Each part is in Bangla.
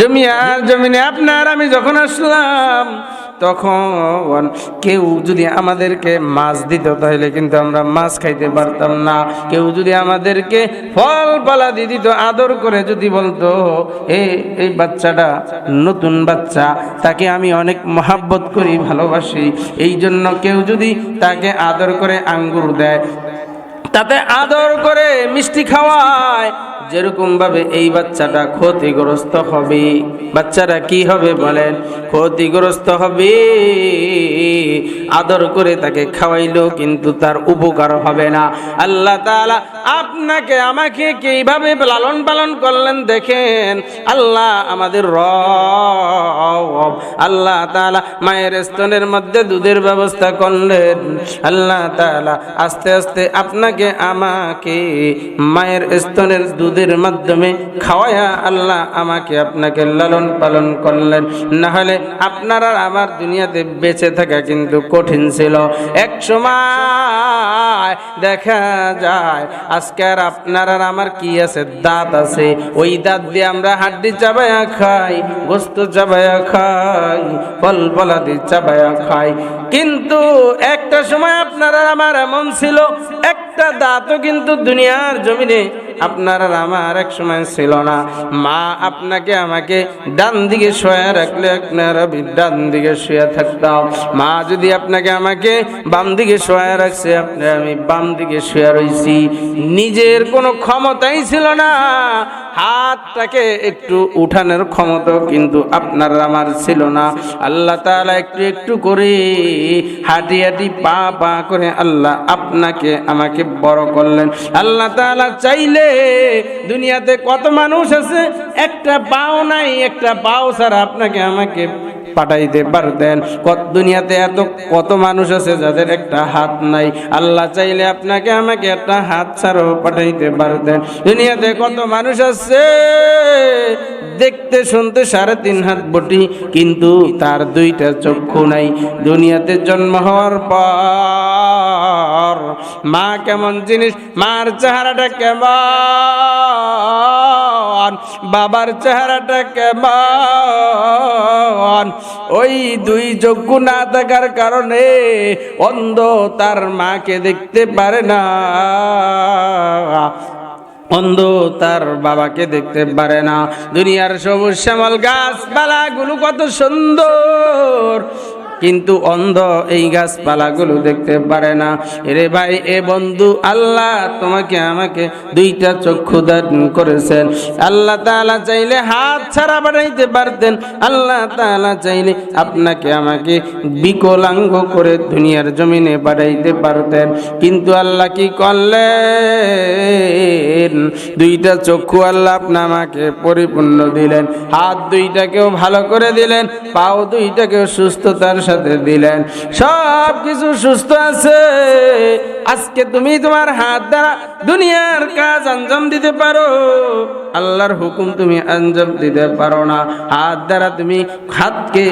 জমিয়ার জমিনে আপনার, আমি যখন আসলাম, তখন কেউ যদি আমাদেরকে মাছ দিত, তাহলে কিন্তু আমরা মাছ খাইতে পারতাম না। কেউ যদি আমাদেরকে ফল পালা দিয়ে দিত, আদর করে যদি বলতো এ এই বাচ্চাটা নতুন বাচ্চা, তাকে আমি অনেক মহাব্বত করি, ভালোবাসি। এই জন্য কেউ যদি তাকে আদর করে আঙ্গুর দেয়, তাতে আদর করে মিষ্টি খাওয়ায় যেরকম ভাবে এই বাচ্চাটা ক্ষতিগ্রস্ত হবে। বাচ্চাটা কি হবে বলেন? ক্ষতিগ্রস্ত হবে। আদর করে তাকে খাওয়াইলো, কিন্তু তার উপকার হবে না। আল্লাহ তাআলা আপনাকে, আমাকে কীভাবে লালন পালন করলেন দেখেন? আল্লাহ আমাদের রব। আল্লাহ তাআলা মায়ের স্তনের মধ্যে দুধের ব্যবস্থা করলেন। আল্লাহ তাআলা আস্তে আস্তে আপনাকে, আমাকে মায়ের স্তনের দুধের মাধ্যমে খাওয়ায়া আল্লাহ আমাকে আপনাকে লালন পালন করলেন। না হলে আপনার আমার দুনিয়াতে বেঁচে থাকা কিন্তু কঠিন ছিল। এক সময় দেখা যায়, আজকে আর আপনার আমার কি আছে? দাঁত আছে। ওই দাঁত দিয়ে আমরা হাড্ডি চাবায়া খাই, গোস্ত চাবায়া খাই, ফল ফলাদি চাবায়া খাই। কিন্তু একটা সময় আপনার আমার এমন ছিল, একটা দাঁতও কিন্তু দুনিয়ার জমিনে আপনার আর আমার এক সময় ছিল না। মা আপনাকে আমাকে ডান দিকে শোয়া রাখলে আপনার ডান দিকে শুয়ে থাকতাম। মা যদি আপনাকে আমাকে বাম দিকে শোয়া রাখছে আপনার আমি বাম দিকে শুয়ে রইছি। নিজের কোনো ক্ষমতাই ছিল না। হাতটাকে একটু উঠানোর ক্ষমতা কিন্তু আপনার আমার ছিল না। আল্লাহ তালা একটু একটু করে হাঁটি হাঁটি পা পা করে আল্লাহ আপনাকে আমাকে বড় করলেন। আল্লাহ তালা চাইলে দুনিয়াতে কত মানুষ আছে? একটা পাও নাই, একটা পাও ছাড়া আপনাকে আমাকে পাঠাইতে পারতেন। দুনিয়াতে এত, কত মানুষ আছে যাদের একটা হাত নাই। আল্লাহ চাইলে আপনাকে আমাকে একটা হাত ছাড়াও পাঠাইতে পারতেন। দুনিয়াতে কত মানুষ আছে? দেখতে, শুনতে সাড়ে তিন হাত বটি, কিন্তু তার দুইটা চক্ষু নাই। দুনিয়াতে জন্ম হওয়ার পর মা কেমন জিনিস? মার চেহারাটা কেমন? বাবার চেহারাটা কেমন? ওই দুই চক্ষু না থাকার কারণে অন্ধ তার মাকে দেখতে পারে না। অন্ধ তার বাবাকে দেখতে পারে না। দুনিয়ার সবুজ শ্যামল গাছপালাগুলো কত সুন্দর। কিন্তু অন্ধ এই গাছপালাগুলো দেখতে পারে না। এরে ভাই, এ বন্ধু, আল্লাহ তোমাকে আমাকে দুইটা চক্ষু দান করেছেন। আল্লাহ তাআলা চাইলে হাত ছাড়া বানাইতে পারতেন। আল্লাহ তাআলা চাইলে আপনাকে আমাকে বিকলাঙ্গ করে দুনিয়ার জমিনে বাড়াইতে পারতেন। কিন্তু আল্লাহ কি করলেন? দুইটা চক্ষু আল্লাহ আপনা আমাকে পরিপূর্ণ দিলেন। হাত দুইটাকেও ভালো করে দিলেন, পাও দুইটাকেও সুস্থতার সাথে দিলেন। সব কিছু সুস্থ আছে। আজকে তুমি তোমার হাত দ্বারা দুনিয়ার কাজ আঞ্জাম দিতে পারো। আল্লাহর হুকুম তুমি আঞ্জাম দিতে পারো না। হাত দ্বারা তুমি হাতকে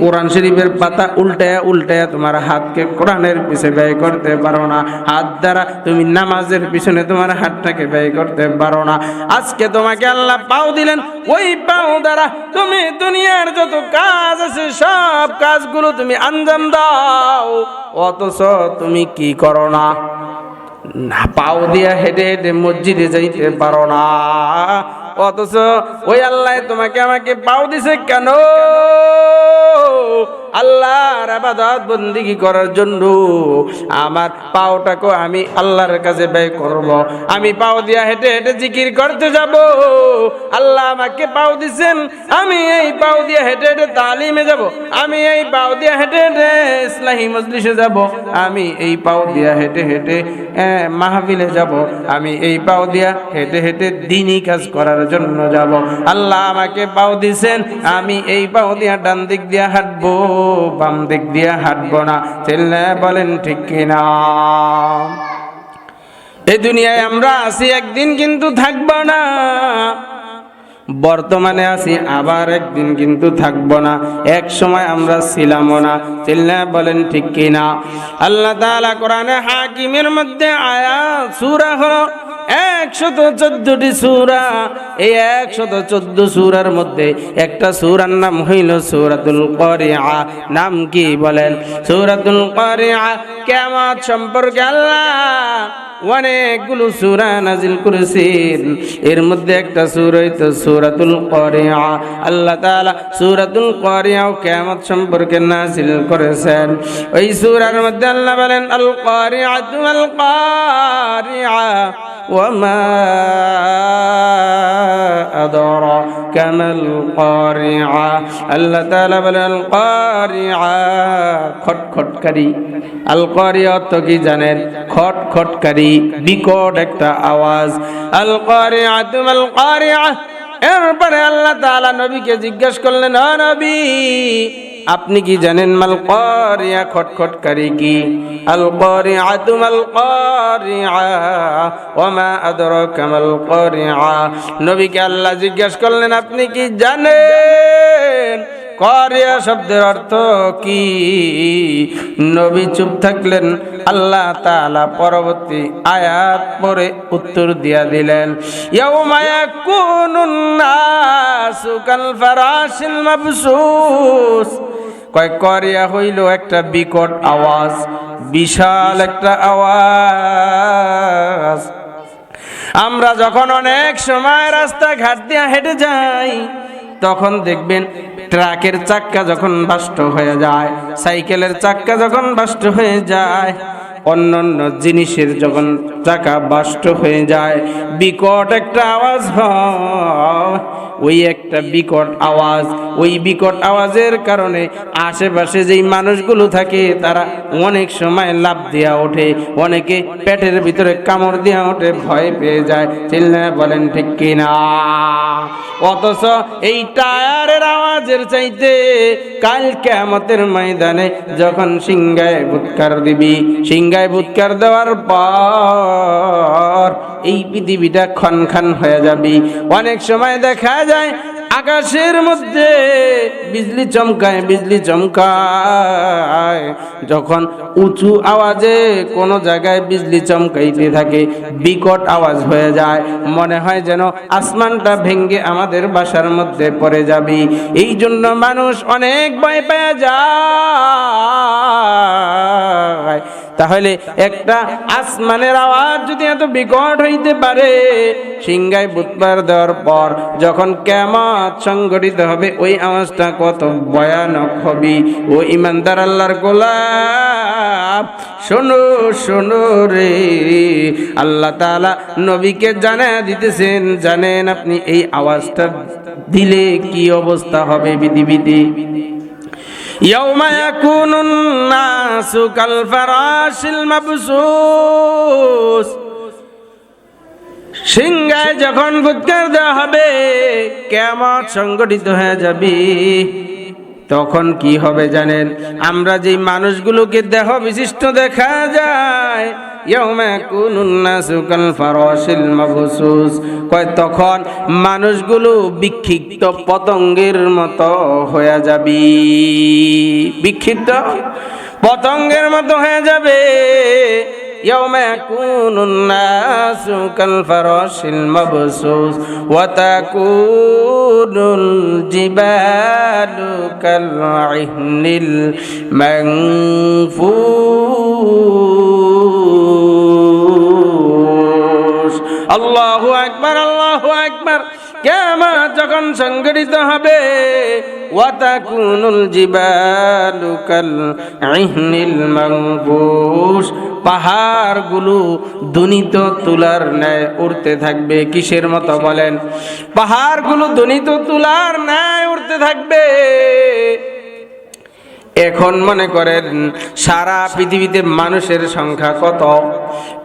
কোরআন শরীফের পাতা উল্টায়া উল্টায়া তোমার হাতকে কোরআনের পিছে ব্যয় করতে পারো না। হাত দ্বারা তুমি নামাজের পিছনে তোমার হাতটাকে ব্যয় করতে পারো না। আজকে তোমাকে আল্লাহ পাও দিলেন। ওই পাও দ্বারা তুমি দুনিয়ার যত কাজ আছে, সব কাজগুলো তুমি আঞ্জাম দাও, অথচ তুমি কি করো না? পাও দিয়া হেঁটে হেঁটে মসজিদে যাইতে পারো না। অথচ ওই আল্লাহ তোমাকে আমাকে পাও দিছে কেন? আল্লাহর আবাদত বন্দিগি করার জন্য? আমার পাওটাকে আমি আল্লাহর কাছে ব্যয় করব। আমি পাও দিয়া হেঁটে হেঁটে জিকির করতে যাব। আল্লাহ আমাকে পাও দিছেন, আমি এই পাও দিয়া হেঁটে হেঁটে তালিমে যাব। আমি এই পাও দিয়া হেঁটে হেঁটে ইসলাহি মজলিসে যাব। আমি এই পাও দিয়া হেঁটে হেঁটে মাহফিলে যাব। আমি এই পাও দিয়া হেঁটে হেঁটে দিনই কাজ করার জন্য যাব। আল্লাহ আমাকে পাও দিছেন, আমি এই পাও দিয়া ডান দিক দিয়া হাঁটবো। বাম দিক দিয়া হাঁটবো না। চেল্লা বলেন, ঠিক কিনা? এই দুনিয়ায় আমরা আছি, একদিন কিন্তু থাকব না। বর্তমানে আছি, আবার একদিন কিন্তু থাকব না। এক সময় আমরা ছিলামও না। চিল্লা বলেন, ঠিক কিনা? আল্লাহ তাআলা কোরআনে হাকিমের মধ্যে আয়াত, সূরা হলো একশত চোদ্দটি সুরা। এই একশত চোদ্দ সুরার মধ্যে একটা সুরার নাম হইল সৌরাতুল করিয়া নাম কি বলেন? সৌরাতুল করিয়া কেমন সম্পর্কে আল্লাহ অনেকগুলো সুরা নাজিল করেছেন। এর মধ্যে একটা সুর হইতো সুরাতুল করিয়া আল্লাহ তালা সুরাতুল করিয়াও কেমত সম্পর্কে নাজিল করেছেন। ওই সুরার মধ্যে আল্লাহ বলেন, আল করিয়া তুমাল করিয়া মা أدراك ما القارعة আল্লাহ তাআলা বলেন আল কারিআ খটখটকারী আল কারিআ তো কি জানেন খটখটকারী বিকট একটা আওয়াজ আল কারিআ তুমাল কারিআ এরপরে আল্লাহ তাআলা নবীকে জিজ্ঞেস করলেন ও নবী আপনি কি জানেন মাল করিয়া খটখটকারী কি? আল করিয়া তুমাল করিয়া ওমা আদরাকা মাল করিয়া। নবীকে আল্লাহ জিজ্ঞেস করলেন, আপনি কি জানেন? করিয়া শব্দের অর্থ কি? নবী চুপ থাকলেন, আল্লাহ তাআলা পরবর্তী আয়াত পরে উত্তর দিয়া দিলেন, ইয়াউমা ইয়াকুনুন নাসু কাল ফারাশিল মাবসুস। কয়, করিয়া হইল একটা বিকট আওয়াজ, বিশাল একটা আওয়াজ। আমরা যখন অনেক সময় রাস্তা ঘাট দিয়ে হেঁটে যাই তখন দেখবেন ট্রাকের চাক্কা যখন বাষ্ট হয়ে যায়, সাইকেলের চাক্কা যখন বাষ্ট হয়ে যায়, অন্যান্য জিনিসের যখন চাকা বাষ্ট হয়ে যায়, বিকট একটা আওয়াজ হয়। ওই একটা বিকট আওয়াজ, ওই বিকট আওয়াজের কারণে আশেপাশে যেই মানুষগুলো থাকে, তারা অনেক সময় লাভ দেওয়া ওঠে, অনেকে পেটের ভিতরে কামড় দেওয়া ওঠে, ভয় পেয়ে যায়। চিল্লা বলেন ঠিক কিনা? অথচ এই টায়ারের আওয়াজের চাইতে কাল কেমতের ময়দানে যখন সিংগায় বুৎকার দিবি সিংগায় বুৎকার দেওয়ার পর এই পৃথিবীটা খনখান হয়ে যাবি। অনেক সময় দেখা যায়, আকাশের মধ্যে বিজলি চমকায় বিজলি চমকায়। যখন উঁচু আওয়াজে কোনো জায়গায় বিজলি চমকাইতে থাকে, বিকট আওয়াজ হয়ে যায়। মনে হয় যেন আসমানটা ভেঙ্গে আমাদের বাসার মধ্যে পড়ে যাবি। এই জন্য মানুষ অনেক ভয় পেয়ে যায়। তাহলে একটা আসমানের আওয়াজ যদি এত বিকট হইতে পারে সিংগায় বুধবার দেওয়ার পর যখন কেমত সংগঠিত হবে, ওই আওয়াজটা কত ভয়ানক হবে। ও ইমানদার আল্লাহর গোলাপ, শোনো শোনো রে। আল্লাহ তাআলা নবীকে জানা দিতেছেন, জানেন আপনি এই আওয়াজটা দিলে কি অবস্থা হবে পৃথিবীতে? يوم يكون الناس كالفراش المبثوث সিংহায় যখন ফুৎকার দেওয়া হবে কেমন সংগঠিত হয়ে যাবে তখন কি হবে জানেন আমরা যে মানুষগুলোকে দেহ বিশিষ্ট দেখা যায় ইয়াউমা ইয়াকুনুন নাসু কাল ফারাশিল মাবসুস কয় তখন মানুষগুলো বিক্ষিপ্ত পতঙ্গের মতো হয়ে যাবে বিক্ষিপ্ত পতঙ্গের মতো হয়ে যাবে يوم يكون الناس كالفراش المبثوث وتكون الجبال كالعهن المنفوش আল্লাহ একবার আল্লাহ একবার কেমা যখন সংগঠিত হবে, ওয়াতাকুনুল জিবালুকাল আইহনিল মাংবুস পাহাড়গুলো দনিত তুলার ন্যায় উড়তে থাকবে, কিসের মতো বলেন? পাহাড়গুলো দনিত তুলার ন্যায় উড়তে থাকবে। এখন মনে করেন সারা পৃথিবীতে মানুষের সংখ্যা কত?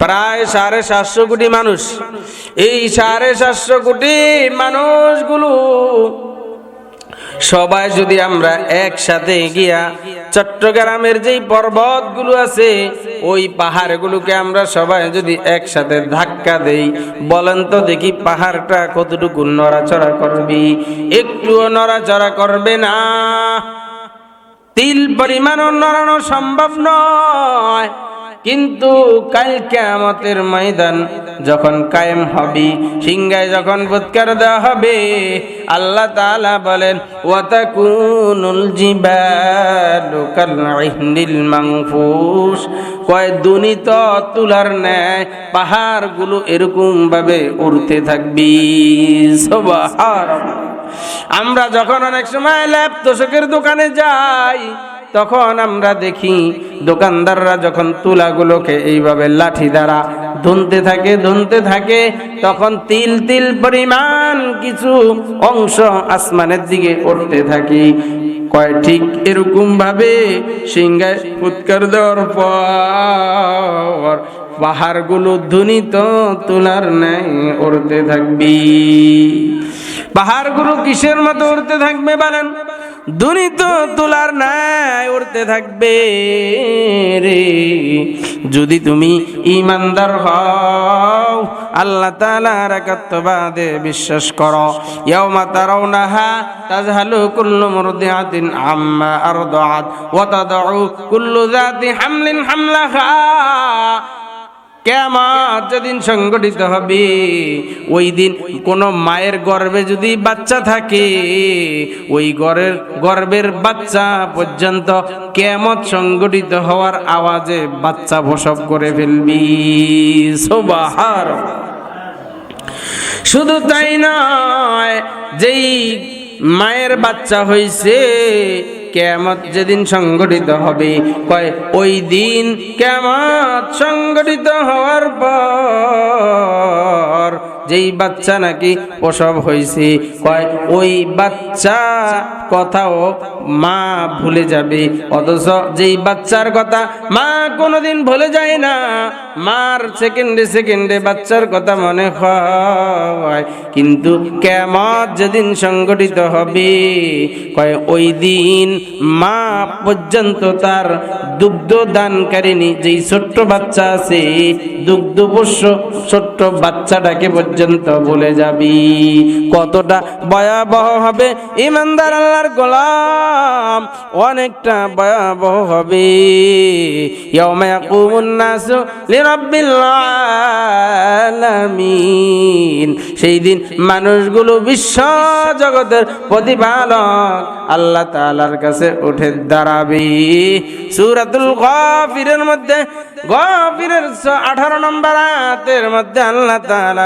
প্রায় সাড়ে সাতশো কোটি মানুষ। এই সাড়ে সাতশো কোটি মানুষগুলো সবাই যদি আমরা একসাথে গিয়া চট্টগ্রামের যেই পর্বতগুলো আছে, ওই পাহাড়গুলোকে আমরা সবাই যদি একসাথে ধাক্কা দেই, বলেন তো দেখি পাহাড়টা কতটুকু নড়াচড়া করবি? একটুও নড়াচড়া করবে না। তিল পরিমাণও নড়ানো সম্ভব নয়। কিন্তু কাল কেয়ামতের ময়দান যখন কায়েম হবে, সিংহায় যখন ফুৎকার দেওয়া হবে, আল্লাহ তাআলা বলেন, ওয়াতাকুনুল জিবালু কালইহনিল মানফুস কয়, দুনিত তুলার ন্যায় পাহাড়গুলো এরকম ভাবে উড়তে থাকবি। সুবহানাল্লাহ। আমরা যখন অনেক সময় ল্যাপ তোষকের দোকানে যাই, তখন আমরা দেখি দোকানদাররা যখন তুলাগুলোকে এইভাবে লাঠি দ্বারা ধুনতে থাকে ধুনতে থাকে, তখন তিল তিল পরিমাণ কিছু অংশ আসমানের দিকে উঠতে থাকে। কয়, ঠিক এরকম ভাবে সিংহায় ফুৎকার দেওয়ার পর পাহাড়গুলো ধ্বনিত তুলার ন্যায় উড়তে থাকবি। পাহাড়গুলো কিসের মতো উড়তে থাকবে বলেন? দুনিত তোলার নাই উড়তে থাকবে রে। যদি তুমি ইমানদার হও, আল্লাহ তাআলার একাত্মবাদে বিশ্বাস করো। ইয়াউমা তারাউনাহা তাজহালু কুল্লু মুরদিআতিন আম্মা আরদাআত, ওয়া তাদউ কুল্লু যাতি হামলিন হামলাহা। কেমন যেদিন সংগঠিত হবে, ওই দিন কোন মায়ের গর্ভে যদি বাচ্চা থাকে, ওই গর্বের গর্ভের বাচ্চা পর্যন্ত কেমত সংগঠিত হওয়ার আওয়াজে বাচ্চা প্রসব করে ফেলবি। সোবাহার শুধু তাই নয়, যেই মায়ের বাচ্চা হইছে কেমত যেদিন সংগঠিত হবে কয় ওই দিন কেমত সংগঠিত হওয়ার পর যেই বাচ্চা নাকি প্রসব হয়েছে কয়, ওই বাচ্চা কথাও মা ভুলে যাবে, অথচ যেই বাচ্চার কথা মা কোনোদিন ভুলে যায় না, মার সেকেন্ডে সেকেন্ডে বাচ্চার কথা মনে হয়। কিন্তু কেমত যেদিন সংগঠিত হবে, কয়, ওই দিন মা পর্যন্ত তার দুগ্ধ দানকারিনী যেই ছোট্ট বাচ্চা আছে, দুগ্ধ পোষ্য ছোট্ট বাচ্চাটাকে পর্যন্ত বলে যাবি। কতটা ভয়াবহ হবে ইমানদার আল্লাহর গোলাম, অনেকটা ভয়াবহ হবে। ইয়াউমা ইয়াকুমুন লিরাব্বিল আলামিন। সেই দিন মানুষগুলো বিশ্ব জগতের প্রতিপালক আল্লাহ তাআলার কাছে উঠে দাঁড়াবে। সূরাতুল গাফিরের মধ্যে, গাফিরের 18 নম্বর আয়াতের মধ্যে আল্লাহ তাআলা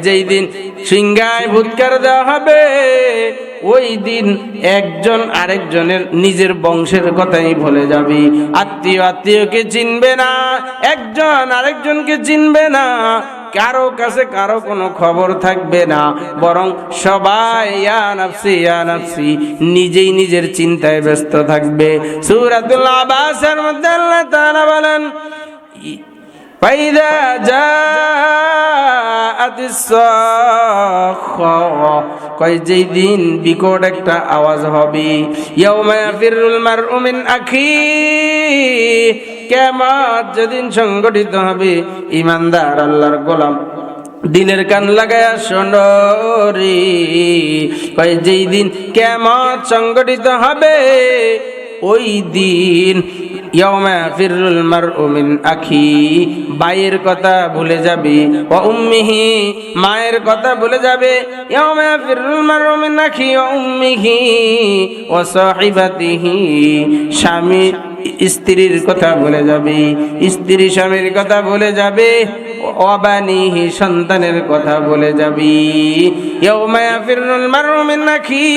যেই দিন সিংহায় ভূতকার দেওয়া হবে, ওই দিন একজন আরেকজনের নিজের বংশের কথাই ভুলে যাবি। আত্মীয় আত্মীয়কে চিনবে না, একজন আরেকজনকে চিনবে না, কারও কাছে কারও কোনো খবর থাকবে না। বরং সবাই, ইয়া নাফসি নিজেই নিজের চিন্তায় ব্যস্ত থাকবে। সূরাতুল আবাসের মধ্যে আল্লাহ তাআলা বলেন فإذا جاءت الصاخة কয় যেই দিন বিকট একটা আওয়াজ হবে ইয়াউমা ইয়াফিরুল মারউ মিন আখি কিয়ামত যেদিন সংগঠিত হবে ইমানদার আল্লাহর গোলাম দিনের কান লাগায়া শোনো রে কয় যেই দিন কেমত সংগঠিত হবে ওই দিন ইয়াউমা ফিরুল মারউ মিন আখি। বাইয়ের কথা ভুলে যাবে। ও উম্মিহি, মায়ের কথা ভুলে যাবে। ইয়াউমা ফিরুল মারউ মিন আখি ও উম্মিহি ও সাহিবাতিহি। স্বামী স্ত্রীর কথা ভুলে যাবে। স্ত্রী স্বামীর কথা ভুলে যাবে। অবানিহি সন্তানের কথা বলে যাবি। ইয়াউমা ইয়াফিরুল মারউ মিন আখি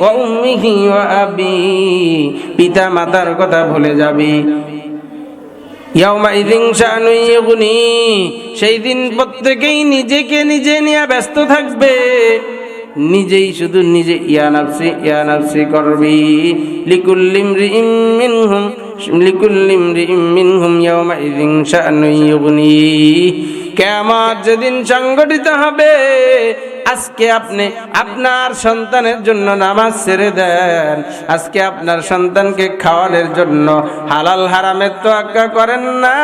ওয়া উম্মিহি ওয়া আবি। পিতা মাতার কথা ভুলে যাবি। সেই দিন প্রত্যেকেই নিজেকে নিজে নিয়ে ব্যস্ত থাকবে। নিজেই শুধু নিজে ইয়া নাফসি ইয়া নাফসি করবি। লিকুল্লিম মিনহুম لكل امرئ منهم يومئذ شأن يغنيه. কিয়ামত যেদিন সংগঠিত হবে, আজকে আপনি আপনার সন্তানের জন্য নামাজ ছেড়ে দেন। আজকে আপনার সন্তানকে খাওয়ানোর জন্য হালাল হারামের তোয়াক্কা করেন না।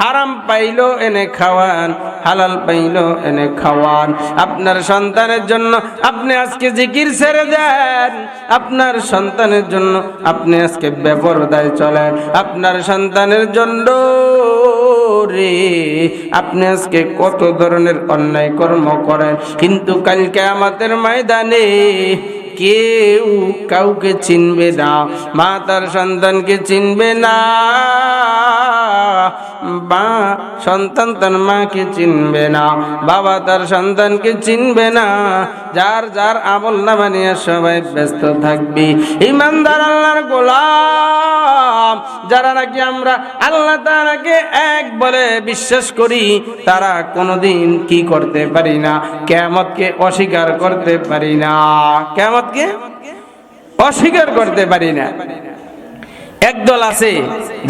হারাম পাইলো এনে খাওয়ান, হালাল পাইলো এনে খাওয়ান। আপনার সন্তানের জন্য আপনি আজকে জিকির ছেড়ে দেন। আপনার সন্তানের জন্য আপনি আজকে বেপরদায় চলেন। আপনার সন্তানের জন্য রে আপনি আজকে কত ধরনের অন্যায় কর্ম করেন? কিন্তু কালকে আমাদের ময়দানে কেউ কাউকে চিনবে না, মা তার সন্তানকে চিনবে না, বা সন্তান তার মাকে চিনবে না, বাবা তার সন্তানকে চিনবে না, যার যার আমল নামা নিয়ে সবাই ব্যস্ত থাকবি। ইমানদার আল্লাহর গোলাম। যারা নাকি আমরা আল্লাহ তাআলাকে এক বলে বিশ্বাস করি, তারা কোনোদিন কি করতে পারি না কেমতকে অস্বীকার করতে পারি না। কেমতকে অস্বীকার করতে পারি না। একদল আছে,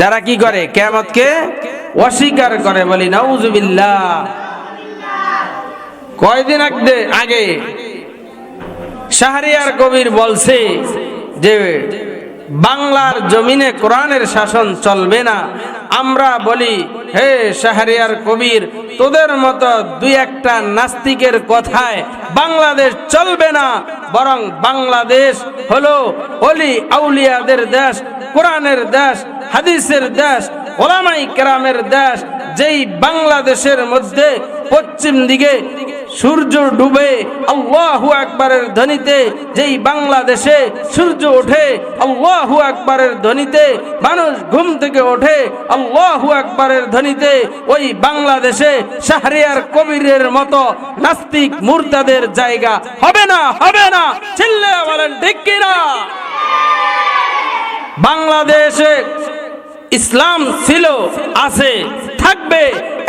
যারা কি করে কেমতকে অস্বীকার করে বলি, নাউজুবিল্লাহ। কয়দিন আগে আগে শাহরিয়ার কবির বলছে যে বাংলার জমিনে কোরআনের শাসন চলবে না। আমরা বলি, হে শাহরিয়ার কবির, তোদের মতো দুই একটা নাস্তিকের কথায় বাংলাদেশ চলবে না। বরং বাংলাদেশ হলো অলি আউলিয়াদের দেশ, কোরআনের দেশ, হাদিসের দেশ, ওলামাই কেরামের দেশ, যেই বাংলাদেশের মধ্যে পশ্চিম দিকে সূর্য ডুবে আল্লাহু আকবরের ধ্বনিতে, যেই বাংলাদেশে সূর্য ওঠে, আল্লাহু আকবরের ধ্বনিতে, মানুষ ঘুম থেকে ওঠে, আল্লাহু আকবরের ধ্বনিতে, ওই বাংলাদেশে শাহরিয়ার কবিরের মতো নাস্তিক মুরতাদের জায়গা। হবে না হবে না চিল্লে বলেন, ঠিক কিনা? বাংলাদেশে ইসলাম ছিল, আছে, থাকবে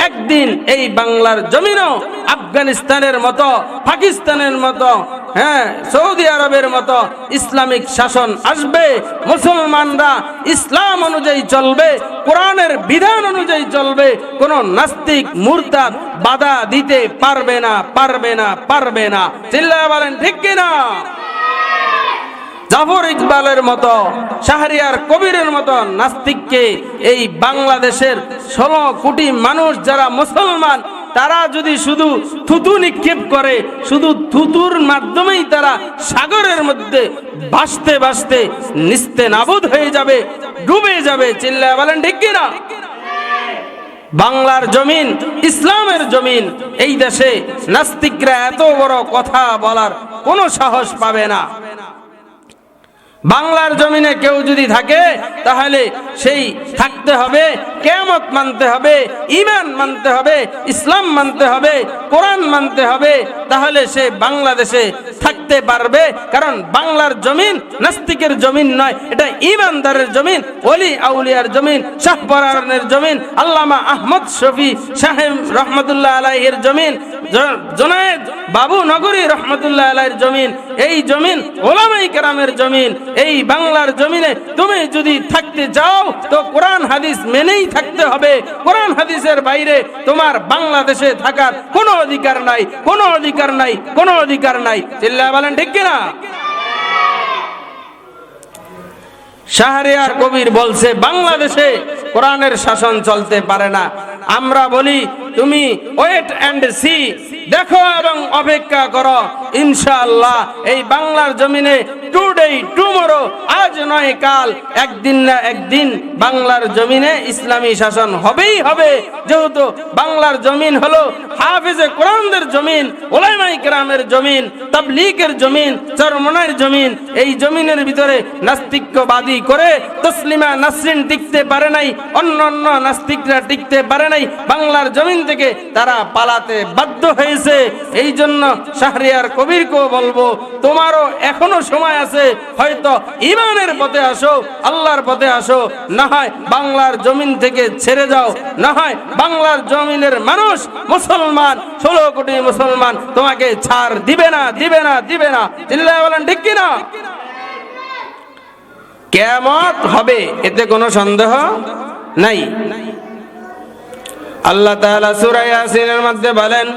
একদিন এই বাংলার জমিনও আফগানিস্তানের মতো, পাকিস্তানের মতো হ্যাঁ সৌদি আরবের মতো ইসলামিক শাসন আসবে, মুসলমানরা ইসলাম অনুযায়ী চলবে, কোরআনের বিধান অনুযায়ী চলবে, কোন নাস্তিক মুরতাদ বাধা দিতে পারবে না পারবে না পারবে না। চিল্লা বলেন, ঠিক কিনা? জাফর ইকবালের মতো, শাহরিয়ার কবিরের মতো নাস্তিককে এই বাংলাদেশের ষোলো কোটি মানুষ যারা মুসলমান, তারা যদি শুধু থুতু নিক্ষেপ করে, শুধু থুতুর মাধ্যমেই তারা সাগরের মধ্যে ভাসতে ভাসতে নিস্তে নাবুদ হয়ে যাবে, ডুবে যাবে, চিল্লায় বলেন, ঠিক কিনা বাংলার জমিন, ইসলামের জমিন, এই দেশে নাস্তিকরা এত বড় কথা বলার কোনো সাহস পাবে না। বাংলার জমিনে কেউ যদি থাকে, তাহলে সেই থাকতে হবে কেমত মানতে হবে ইমান মানতে হবে, ইসলাম মানতে হবে, কোরআন মানতে হবে, তাহলে সে বাংলাদেশে থাকতে পারবে। কারণ বাংলার জমিন নাস্তিকের জমিন নয়, এটা ইমানদারের জমিন অলি আউলিয়ার জমিন, শাহপরানের জমিন, আল্লামা আহমদ শফি সাহেব রহমতুল্লাহ আলাইহের জমিন। জোনায়েদ বাবু নগরী রহমতুল্লাহ আলাইয়ের জমিন, এই জমিন ওলামাই কেরামের জমিন, এই বাংলার জমিনে তুমি যদি থাকতে চাও, তো কোরআন হাদিস মেনেই থাকতে হবে। কোরআন হাদিসের বাইরে তোমার বাংলাদেশে থাকার কোনো অধিকার নাই, কোনো অধিকার নাই, কোনো অধিকার নাই। চিল্লা বলেন ঠিক কিনা? শাহরিয়ার কবির বলছে, বাংলাদেশে কোরআনের শাসন চলতে পারে না। আমরা বলি তুমি ওয়েট অ্যান্ড সি দেখো এবং অপেক্ষা করো। ইনশাআল্লাহ এই বাংলার জমিনে টুডে টুমোরো, আজ নয় কাল, একদিন না একদিন বাংলার জমিনে ইসলামী শাসন হবেই হবে। যেহেতু বাংলার জমিন হলো হাফিজে কোরআনদের জমিন ওলাইমাই কেরামের জমিন, তাবলিগের জমিন, চরমনার জমিন, এই জমিনের ভিতরে নাস্তিক্যবাদী করে তসলিমা নাসরিন টিকতে পারে নাই, অন্য অন্য নাস্তিকরা টিকতে পারে নাই, বাংলার জমিন থেকে তারা পালাতে বাধ্য হয়েছে। এই জন্য শাহরিয়ার কবিরকেও বলব, তোমারও এখনও সময় আছে হয়তো ইমানের পথে আসো, আল্লাহর পথে আসো, না হয় বাংলার জমিন থেকে ছেড়ে যাও, না হয় বাংলার জমিনের মানুষ মুসলমান, ষোলো কোটি মুসলমান তোমাকে ছাড় দিবে না দিবে না দিবে না। চিল্লায় বলেন, ঠিক কিনা? কেমত হবে, এতে কোনো সন্দেহ নাই। আল্লাহ তাআলা সূরা ইয়াসিনের মধ্যে বলেন,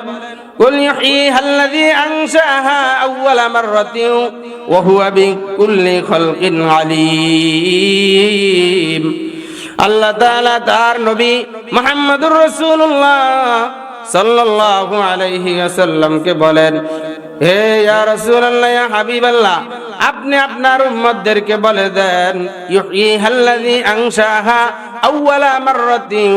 কুল ইউহীহা আল্লাযী আনশাআহা আউওয়ালা মাররাতিন ওয়া হুয়া বিকুল্লি খালকিন আলীম। আল্লাহ তাআলা তার নবী মুহাম্মদুর রাসূলুল্লাহ সাল্লাল্লাহু আলাইহি ওয়াসাল্লামকে বলেন, হে ইয়া রাসূলুল্লাহ, ইয়া হাবিবাল্লাহ, আপনি আপনার উম্মতদেরকে বলে দেন ইউহীহাল্লাযী আনশাআহা আউওয়ালা মাররাতিন।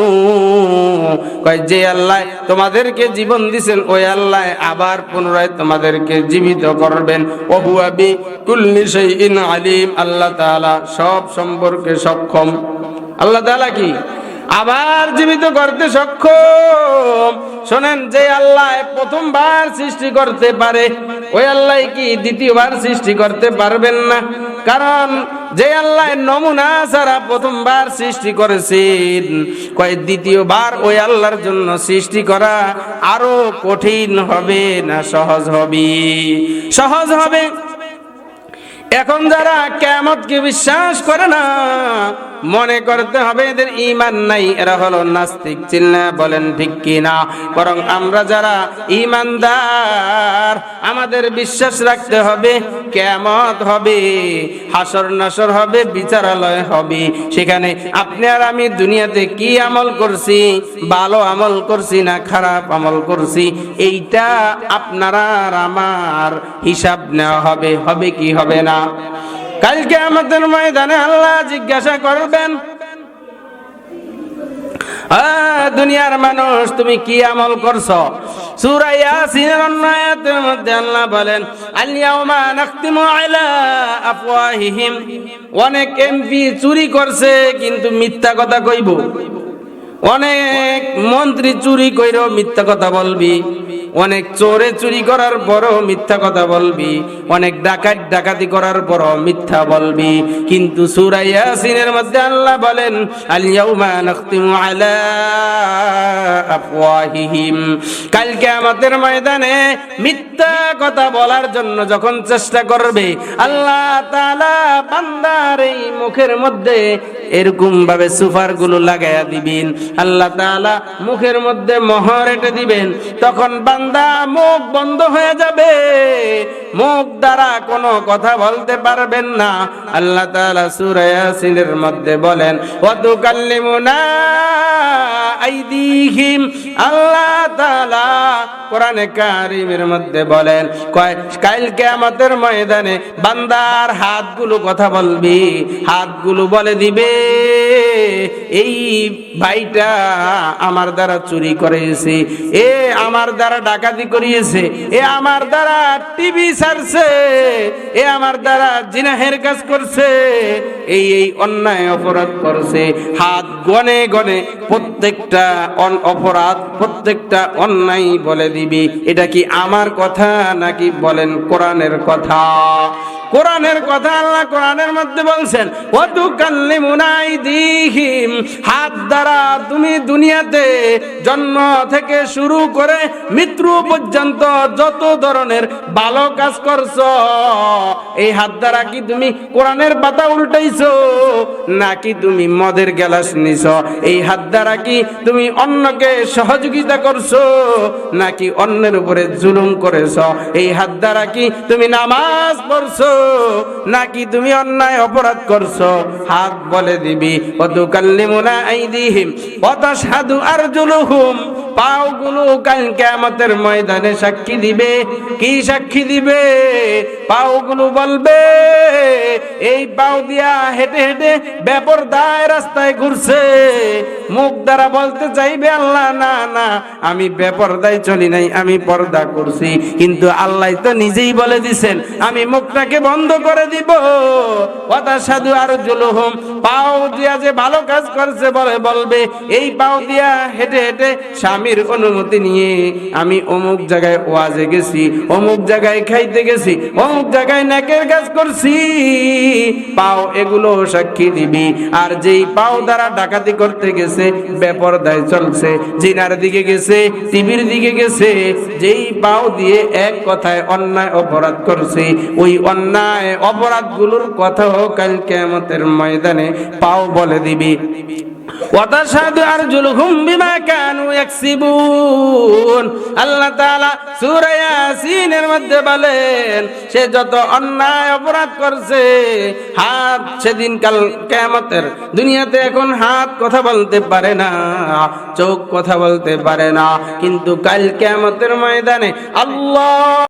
কয়, যে আল্লাহ তোমাদেরকে জীবন দিবেন ওই আল্লাহ আবার পুনরায় তোমাদেরকে জীবিত করবেন। ওয়া হুয়া বিকুল্লি শাইইন আলিম। আল্লাহ তাআলা সব সম্পর্কে সক্ষম। আল্লাহ তাআলা কি? আবার জীবিত করতে সক্ষম। শোনেন, যে আল্লাহ প্রথমবার সৃষ্টি করতে পারে, ওই আল্লাহ কি দ্বিতীয়বার সৃষ্টি করতে পারবেন না? কারণ যে আল্লাহ নমুনা ছাড়া প্রথমবার সৃষ্টি করেছেন, কয় দ্বিতীয়বার ওই আল্লাহর জন্য সৃষ্টি করা আরও কঠিন হবে না সহজ হবে? সহজ হবে। এখন যারা কেমতকে বিশ্বাস করে না মনে করতে হবে এদের ইমান নাই, এরা হলো নাস্তিক, চিল্লা বলেন ঠিক কি না বরং আমরা যারা ইমানদার আমাদের বিশ্বাস রাখতে হবে কেমত হবে হাসর নাসর হবে, বিচারালয় হবে। সেখানে আপনি আর আমি দুনিয়াতে কি আমল করছি, ভালো আমল করছি না খারাপ আমল করছি, এইটা আপনারা আর আমার হিসাব নেওয়া হবে হবে কি হবে না? কালকে আমাদের ময়দানে আল্লাহ জিজ্ঞাসা করবেন দুনিয়ার মানুষ, তুমি কি আমল করছ? মধ্যে আল্লাহ বলেন অনেক এমপি চুরি করছে, কিন্তু মিথ্যা কথা কইব। অনেক মন্ত্রী চুরি কইরো মিথ্যা কথা বলবি। অনেক চোরে চুরি করার পরও মিথ্যা কথা বলবি, অনেক ডাকাত ডাকাতি করার পরও মিথ্যা বলবি। কিন্তু সূরা ইয়াসিনের মধ্যে আল্লাহ বলেন ইয়াউমা নাখতিমু আলা ময়দানে মিথ্যা কথা বলার জন্য যখন চেষ্টা করবে, আল্লাহ তাআলা বান্দার এই মুখের মধ্যে এরকম ভাবে সুফারগুলো লাগাইয়া দিবেন। আল্লাহ তাআলা মুখের মধ্যে মোহর এঁটে দিবেন। তখন বান্দা মুখ বন্ধ হয়ে যাবে। মুখ দ্বারা কোনো কথা বলতে পারবেন না। আল্লাহ তাআলা সূরা ইয়াসিনের মধ্যে বলেন, ওয়াতুকাল্লিমুনা আইদিহিম। আল্লাহ তাআলা কোরআনে কারিমের মধ্যে বলেন, কয় কিয়ামতের ময়দানে বান্দার হাতগুলো কথা বলবি। হাতগুলো বলে দিবে এই ভাইটা আমার দ্বারা চুরি করেছে, এ আমার দ্বারা ডাকাতি করিয়েছে, এ আমার দ্বারা টিভি ছাড়ছে, এ আমার দ্বারা জিনাহের কাজ করছে, এই এই অন্যায় অপরাধ করছে। হাত গনে গনে প্রত্যেকটা অপরাধ, প্রত্যেকটা অন্যায় বলে দিবি। এটা কি আমার কথা নাকি বলেন কোরআনের কথা? কোরআনের কথা আল্লাহ কোরআনের মধ্যে বলছেন ওয়াতু কাল্লিমুনাই দিহিম হাত দ্বারা তুমি দুনিয়াতে জন্ম থেকে শুরু করে মৃত্যু পর্যন্ত যত ধরনের ভালো কাজ করছ, এই হাত দ্বারা কি তুমি কোরআনের পাতা উল্টাইছো, নাকি তুমি মদের গ্যালাস নিছ? এই হাত দ্বারা কি তুমি অন্যকে সহযোগিতা করছ, নাকি অন্যের উপরে জুলুম করেছ? এই হাত দ্বারা কি তুমি নামাজ পড়ছো? নাকি তুমি অন্যায় অপরাধ করছ? হাত বলে দিবি। কিয়ামতের ময়দানে সাক্ষী দিবে। কি সাক্ষী দিবে? পাওগুলো বলবে, এই পাও দিয়া হেঁটে হেঁটে ব্যাপর দায় রাস্তায় ঘুরছে। মুখ দ্বারা বলতে চাইবে আল্লাহ, না না, আমি বেপরদায় চলি নাই, আমি পর্দা করছি। কিন্তু আল্লাহ তো নিজেই বলে দিছেন, আমি মুখটাকে বন্ধ করে দিব। কথা সাধু আর জুলুহুম পাও দিয়া যে ভালো কাজ করছে বলে বলবে, এই পাও দিয়া হেঁটে হেঁটে স্বামীর অনুমতি নিয়ে আমি অমুক জায়গায় ওয়াজে গেছি, অমুক জায়গায় খাইতে গেছি, অমুক জায়গায় নাকের কাজ করছি। পাও এগুলো সাক্ষী দিবি। আর যেই পাও দ্বারা ডাকাতি করতে গেছে, বেপরদায় চলছে, জিনার দিকে গেছে, টিভির দিকে গেছে, যেই পাও দিয়ে এক কথায় অন্যায় অপরাধ করছে, ওই অন্যায় অপরাধগুলোর কথাও কাল কেমতের ময়দানে পাও বলে দিবি। হাত সেদিন কাল দুনিয়াতে এখন হাত কথা বলতে পারে না, চোখ কথা বলতে পারে না। কিন্তু কাল কিয়ামতের ময়দানে আল্লাহ